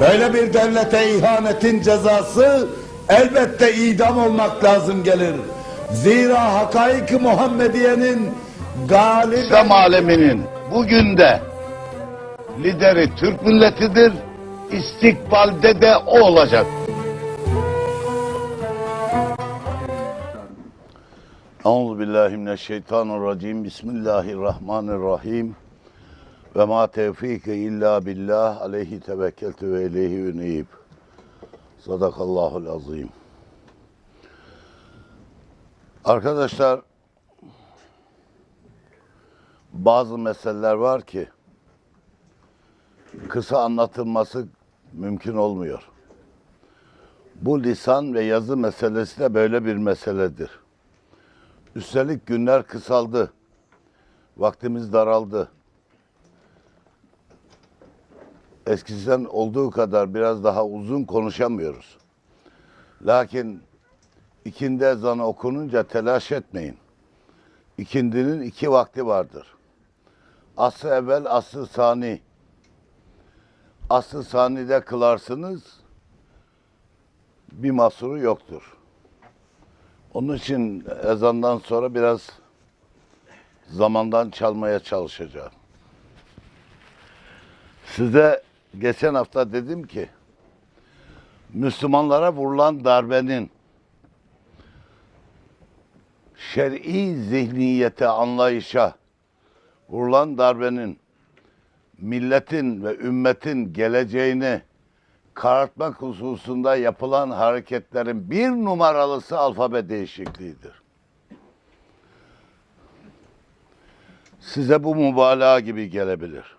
Böyle bir devlete ihanetin cezası elbette idam olmak lazım gelir. Zira hakaik Muhammediye'nin galip İslam aleminin bugün de lideri Türk milletidir. İstikbalde de o olacak. Euzu billahi mineşşeytanirracim. Bismillahirrahmanirrahim. Ve ma tevfike illa billah aleyhi tevekkeltü ve ileyhi üneyib. Sadakallahul azim. Arkadaşlar bazı meseleler var ki kısa anlatılması mümkün olmuyor. Bu lisan ve yazı meselesi de böyle bir meseledir. Üstelik günler kısaldı. Vaktimiz daraldı. Eskiden olduğu kadar biraz daha uzun konuşamıyoruz. Lakin ikindi ezanı okununca telaş etmeyin. İkindinin iki vakti vardır. Aslı evvel, aslı sani. Aslı sanide kılarsınız, bir mahsuru yoktur. Onun için ezandan sonra biraz zamandan çalmaya çalışacağım. Size geçen hafta dedim ki, Müslümanlara vurulan darbenin şer'i zihniyete, anlayışa vurulan darbenin milletin ve ümmetin geleceğini karartmak hususunda yapılan hareketlerin bir numaralısı alfabe değişikliğidir. Size bu mübalağa gibi gelebilir.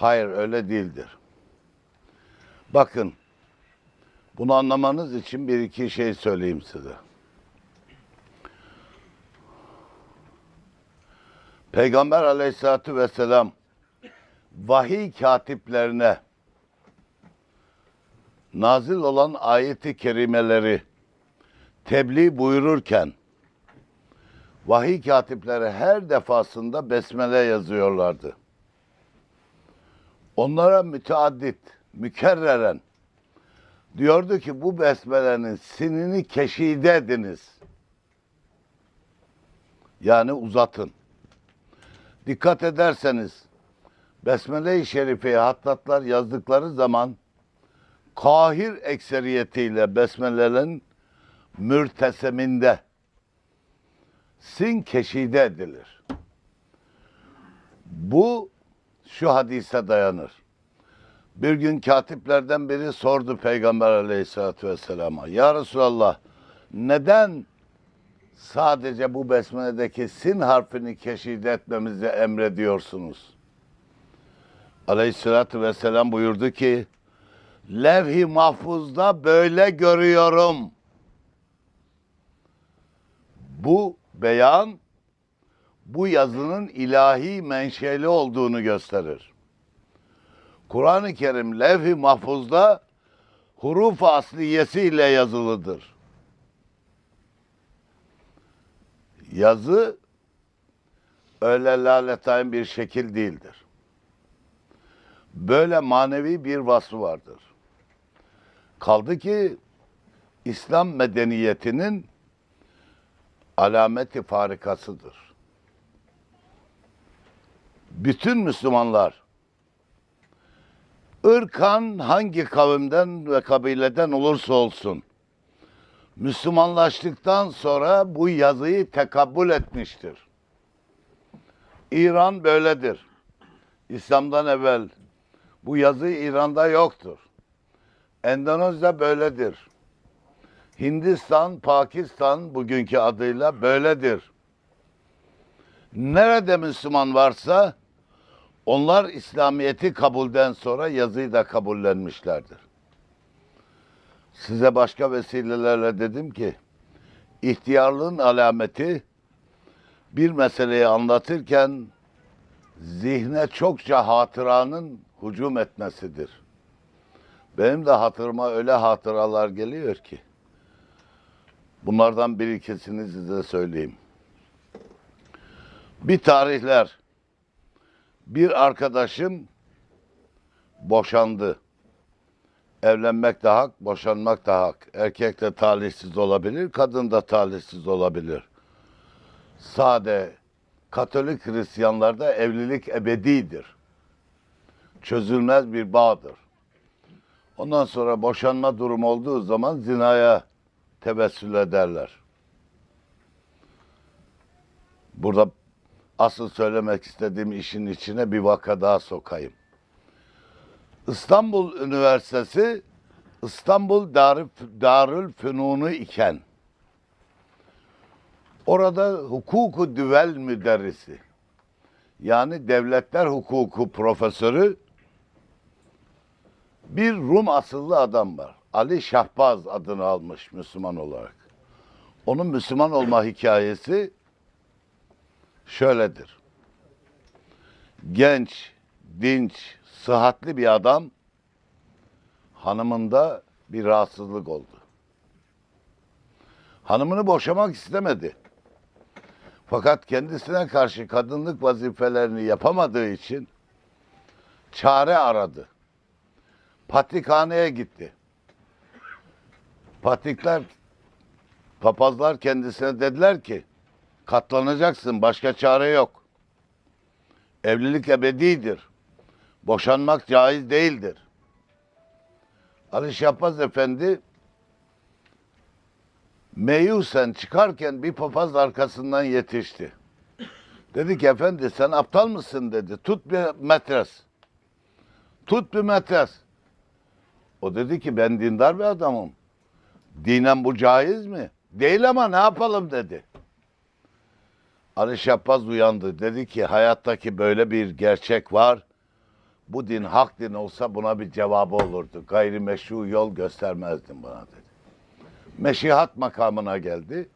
Hayır öyle değildir. Bakın, bunu anlamanız için bir iki şey söyleyeyim size. Peygamber aleyhissalatü vesselam vahiy katiplerine nazil olan ayeti kerimeleri tebliğ buyururken vahiy katipleri her defasında besmele yazıyorlardı. Onlara müteaddit, mükerreren diyordu ki bu besmelenin sinini keşide ediniz. Yani uzatın. Dikkat ederseniz Besmele-i Şerife'yi hattatlar yazdıkları zaman kahir ekseriyetiyle besmelerin mürteseminde sin keşide edilir. Bu şu hadise dayanır. Bir gün katiplerden biri sordu Peygamber aleyhissalatü vesselama. Ya Resulallah neden sadece bu besmeledeki sin harfini keşide etmemizi emrediyorsunuz? Aleyhissalatü vesselam buyurdu ki, levh-i mahfuzda böyle görüyorum. Bu beyan, bu yazının ilahi menşeli olduğunu gösterir. Kur'an-ı Kerim levh-i mahfuzda huruf asliyesiyle yazılıdır. yazı öyle laletayn bir şekil değildir. Böyle manevi bir vasfı vardır. Kaldı ki İslam medeniyetinin alameti farikasıdır. Bütün Müslümanlar ırkan hangi kavimden ve kabileden olursa olsun Müslümanlaştıktan sonra bu yazıyı tekabbül etmiştir. İran böyledir. İslam'dan evvel bu yazı İran'da yoktur. Endonezya böyledir. Hindistan, Pakistan bugünkü adıyla böyledir. Nerede Müslüman varsa onlar İslamiyet'i kabulden sonra yazıyı da kabullenmişlerdir. Size başka vesilelerle dedim ki ihtiyarlığın alameti bir meseleyi anlatırken zihne çokça hatıranın hücum etmesidir. Benim de hatırıma öyle hatıralar geliyor ki bunlardan bir ikisini size söyleyeyim. Bir tarihler bir arkadaşım boşandı. Evlenmek de hak, boşanmak da hak. Erkek de talihsiz olabilir, kadın da talihsiz olabilir. Sade Katolik Hristiyanlarda evlilik ebedidir. Çözülmez bir bağdır. Ondan sonra boşanma durumu olduğu zaman zinaya tevessül ederler. Burada asıl söylemek istediğim işin içine bir vaka daha sokayım. İstanbul Üniversitesi İstanbul Darül, Darül Fünunu iken orada hukuku düvel müderrisi yani devletler hukuku profesörü bir Rum asıllı adam var. Ali Şahbaz adını almış Müslüman olarak. Onun Müslüman olma hikayesi şöyledir. Genç, dinç, sıhhatli bir adam hanımında bir rahatsızlık oldu. Hanımını boşamak istemedi. Fakat kendisine karşı kadınlık vazifelerini yapamadığı için çare aradı. Patrikhaneye gitti. Patrikler, papazlar kendisine dediler ki katlanacaksın başka çare yok. Evlilik ebedidir. Boşanmak caiz değildir. Ali Şahbaz Efendi meyusen çıkarken bir papaz arkasından yetişti. Dedi ki efendi sen aptal mısın dedi. Tut bir metres. Tut bir metres. O dedi ki ben dindar bir adamım. Dinen bu caiz mi? Değil ama ne yapalım dedi. Ali Şahbaz uyandı. Dedi ki hayattaki böyle bir gerçek var. Bu din hak din olsa buna bir cevabı olurdu. Gayrimeşru yol göstermezdin bana dedi. Meşihat makamına geldi.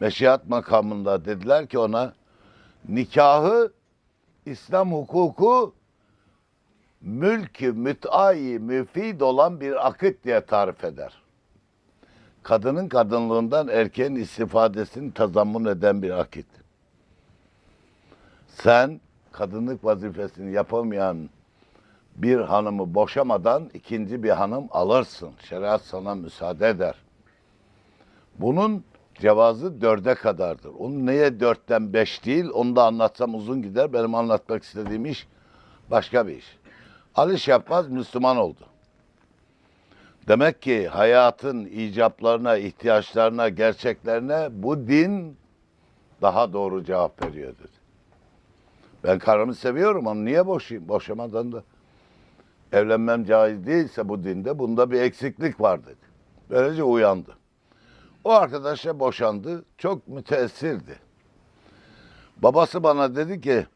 Meşihat makamında dediler ki ona nikahı İslam hukuku mülkü müt'ayı müfid olan bir akit diye tarif eder. Kadının kadınlığından erkeğin istifadesini tazammun eden bir akit. Sen kadınlık vazifesini yapamayan bir hanımı boşamadan ikinci bir hanım alırsın. Şeriat sana müsaade eder. Bunun cevazı dörde kadardır. Onun neye dörtten beş değil onu da anlatsam uzun gider. Benim anlatmak istediğim iş başka bir iş. Ali Şahbaz Müslüman oldu. Demek ki hayatın icaplarına, ihtiyaçlarına, gerçeklerine bu din daha doğru cevap veriyor dedi. Ben karımı seviyorum onu niye boşayım? Boşamadan da evlenmem caiz değilse bu dinde bunda bir eksiklik var dedi. Böylece uyandı. O arkadaşla boşandı. Çok müteessirdi. Babası bana dedi ki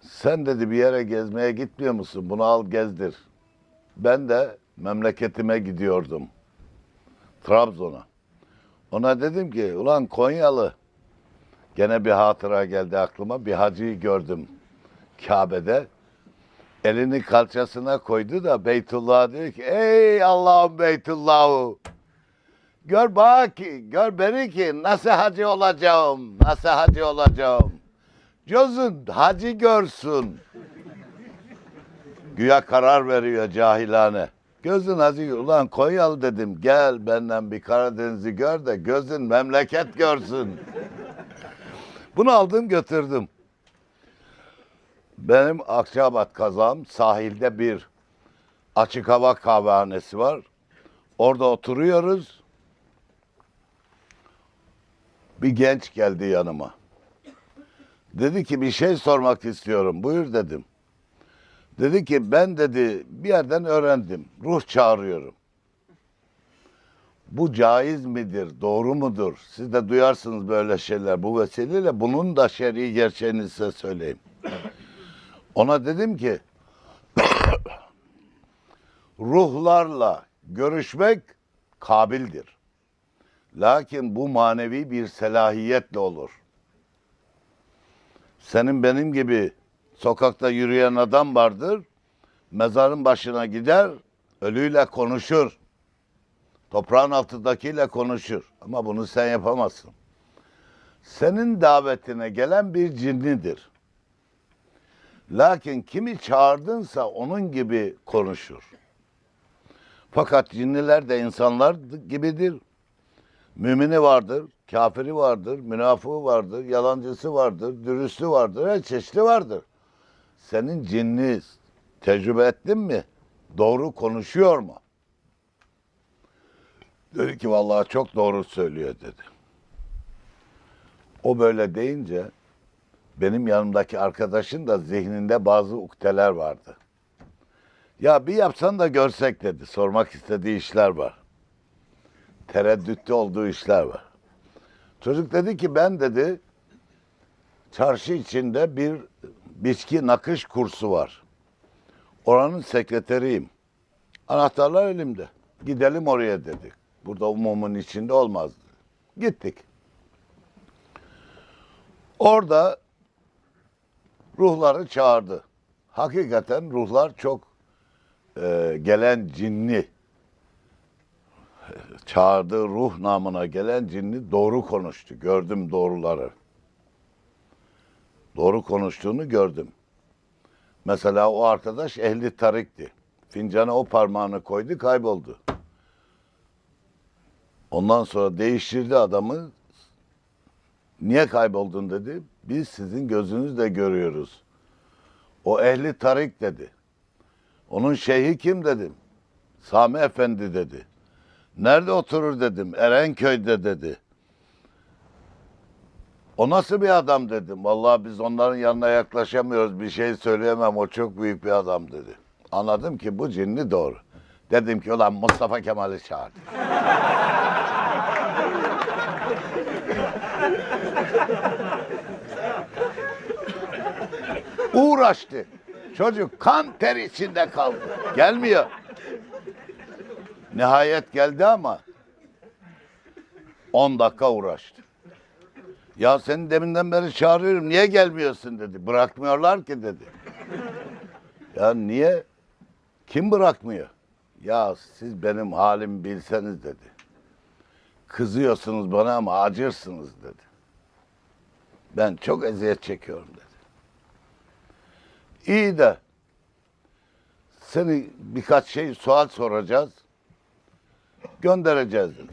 sen dedi bir yere gezmeye gitmiyor musun? Bunu al gezdir. Ben de memleketime gidiyordum. Trabzon'a. Ona dedim ki ulan Konyalı gene bir hatıra geldi aklıma. Bir hacıyı gördüm Kabe'de. Elini kalçasına koydu da Beytullah'a diyor ki ey Allah'ım Beytullah'u gör bak gör beni ki nasıl hacı olacağım nasıl hacı olacağım. Gözün hacı görsün. Güya karar veriyor cahilane. Gözün hacı ulan Konyalı dedim gel benden bir Karadeniz'i gör de gözün memleket görsün. Bunu aldım götürdüm. Benim Akçabat kazam sahilde bir açık hava kahvehanesi var. Orada oturuyoruz. Bir genç geldi yanıma. Dedi ki bir şey sormak istiyorum. Buyur dedim. Dedi ki ben dedi bir yerden öğrendim. Ruh çağırıyorum. Bu caiz midir? Doğru mudur? Siz de duyarsınız böyle şeyler. Bu vesileyle bunun da şer'i gerçeğini size söyleyeyim. Ona dedim ki ruhlarla görüşmek kabildir. Lakin bu manevi bir selahiyetle olur. Senin benim gibi sokakta yürüyen adam vardır. Mezarın başına gider, ölüyle konuşur. Toprağın altındakiyle konuşur. Ama bunu sen yapamazsın. Senin davetine gelen bir cinnidir. Lakin kimi çağırdınsa onun gibi konuşur. Fakat cinniler de insanlar gibidir. Mümini vardır, kafiri vardır, münafığı vardır, yalancısı vardır, dürüstü vardır, her çeşitli vardır. Senin cinni tecrübe ettin mi? Doğru konuşuyor mu? Dedi ki vallahi çok doğru söylüyor dedi. O böyle deyince benim yanımdaki arkadaşın da zihninde bazı ukdeler vardı. Ya bir yapsan da görsek dedi. Sormak istediği işler var. Tereddütte olduğu işler var. Çocuk dedi ki ben dedi çarşı içinde bir biçki nakış kursu var. Oranın sekreteriyim. Anahtarlar elimde. Gidelim oraya dedik. Burada umumun içinde olmaz. dedi. Gittik. Orada ruhları çağırdı. Hakikaten ruhlar çok e, gelen cinni çağırdığı ruh namına gelen cinni doğru konuştu. Gördüm doğruları. Doğru konuştuğunu gördüm. Mesela o arkadaş ehli tarikti. Fincana o parmağını koydu kayboldu. Ondan sonra değiştirdi adamı. Niye kayboldun dedi. Biz sizin gözünüzle görüyoruz. O ehli tarik dedi. Onun şeyhi kim dedim. Sami Efendi dedi. Nerede oturur dedim. Erenköy'de dedi. O nasıl bir adam dedim. Vallahi biz onların yanına yaklaşamıyoruz. Bir şey söyleyemem. O çok büyük bir adam dedi. Anladım ki bu cinni doğru. Dedim ki ulan Mustafa Kemal'i çağır. Uğraştı. Çocuk kan ter içinde kaldı. Gelmiyor. Nihayet geldi ama 10 dakika uğraştı. Ya seni deminden beri çağırıyorum. Niye gelmiyorsun dedi. Bırakmıyorlar ki dedi. Ya niye? Kim bırakmıyor? Ya siz benim halimi bilseniz dedi. Kızıyorsunuz bana ama acırsınız dedi. Ben çok eziyet çekiyorum dedi. İyi de seni birkaç şey sual soracağız. Göndereceğiz dedi.